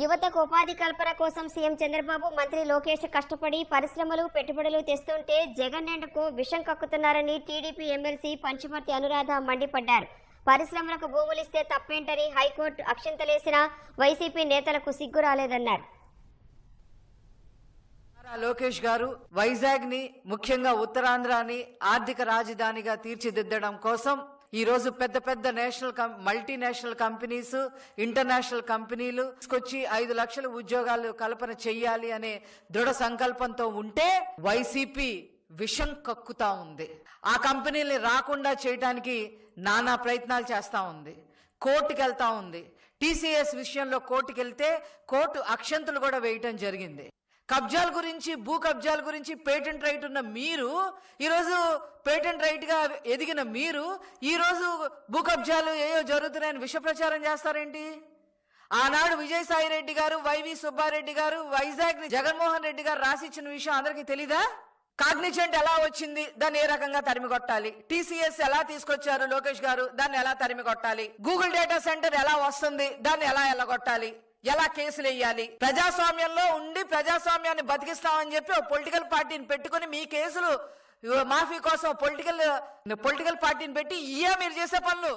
యువతకు ఉపాధి కల్పన కోసం సీఎం చంద్రబాబు మంత్రి లోకేష్ కష్టపడి పరిశ్రమలు పెట్టుబడులు తెస్తుంటే జగన్ ఎండకు విషం కక్కుతున్నారని టీడీపీ ఎమ్మెల్సీ పంచమర్తి అనురాధ మండిపడ్డారు. పరిశ్రమలకు భూములిస్తే తప్పేంటని హైకోర్టు అక్షింతలేసిన వైసీపీ నేతలకు సిగ్గు రాలేదన్నారు. లోకేష్ గారు వైజాగ్ని ముఖ్యంగా ఉత్తరాంధ్రాని ఆర్థిక రాజధానిగా తీర్చిదిద్దడం కోసం ఈరోజు పెద్ద పెద్ద నేషనల్ కం- మల్టీనేషనల్ కంపెనీస్ ఇంటర్నేషనల్ కంపెనీలు తీసుకొచ్చి ఐదు లక్షల ఉద్యోగాలు కల్పన చెయ్యాలి అనే దృఢ సంకల్పంతో ఉంటే వైసీపీ విషం కక్కుతా ఉంది. ఆ కంపెనీల్ని రాకుండా చేయడానికి నానా ప్రయత్నాలు చేస్తూ ఉంది. కోర్టుకి వెళ్తా ఉంది. టీసీఎస్ విషయంలో కోర్టుకెళ్తే కోర్టు అక్షంతులు కూడా వేయటం జరిగింది. కబ్జాల గురించి భూ కబ్జాల గురించి పేటెంట్ రైట్ ఉన్న మీరు ఈరోజు పేటెంట్ రైట్గా ఎదిగిన మీరు ఈరోజు భూ కబ్జాలు ఏయో జరుగుతున్నాయని విష ప్రచారం చేస్తారేంటి? ఆనాడు విజయసాయి రెడ్డి గారు వైవి సుబ్బారెడ్డి గారు వైజాగ్ని జగన్మోహన్ రెడ్డి గారు రాసిచ్చిన విషయం అందరికీ తెలీదా? కాగ్నిజెంట్ ఎలా వచ్చింది? దాన్ని ఏ రకంగా తరిమి కొట్టాలి? టీసీఎస్ ఎలా తీసుకొచ్చారు లోకేష్ గారు? దాన్ని ఎలా తరిమి కొట్టాలి? గూగుల్ డేటా సెంటర్ ఎలా వస్తుంది? దాన్ని ఎలా ఎల్లగొట్టాలి? ఎలా కేసులు వేయాలి? ప్రజాస్వామ్యంలో ఉండి ప్రజాస్వామ్యాన్ని బతికిస్తామని చెప్పి ఒక పొలిటికల్ పార్టీని పెట్టుకుని మీ కేసులు మాఫీ కోసం పొలిటికల్ పొలిటికల్ పార్టీని పెట్టి ఇయే మీరు చేసే పనులు.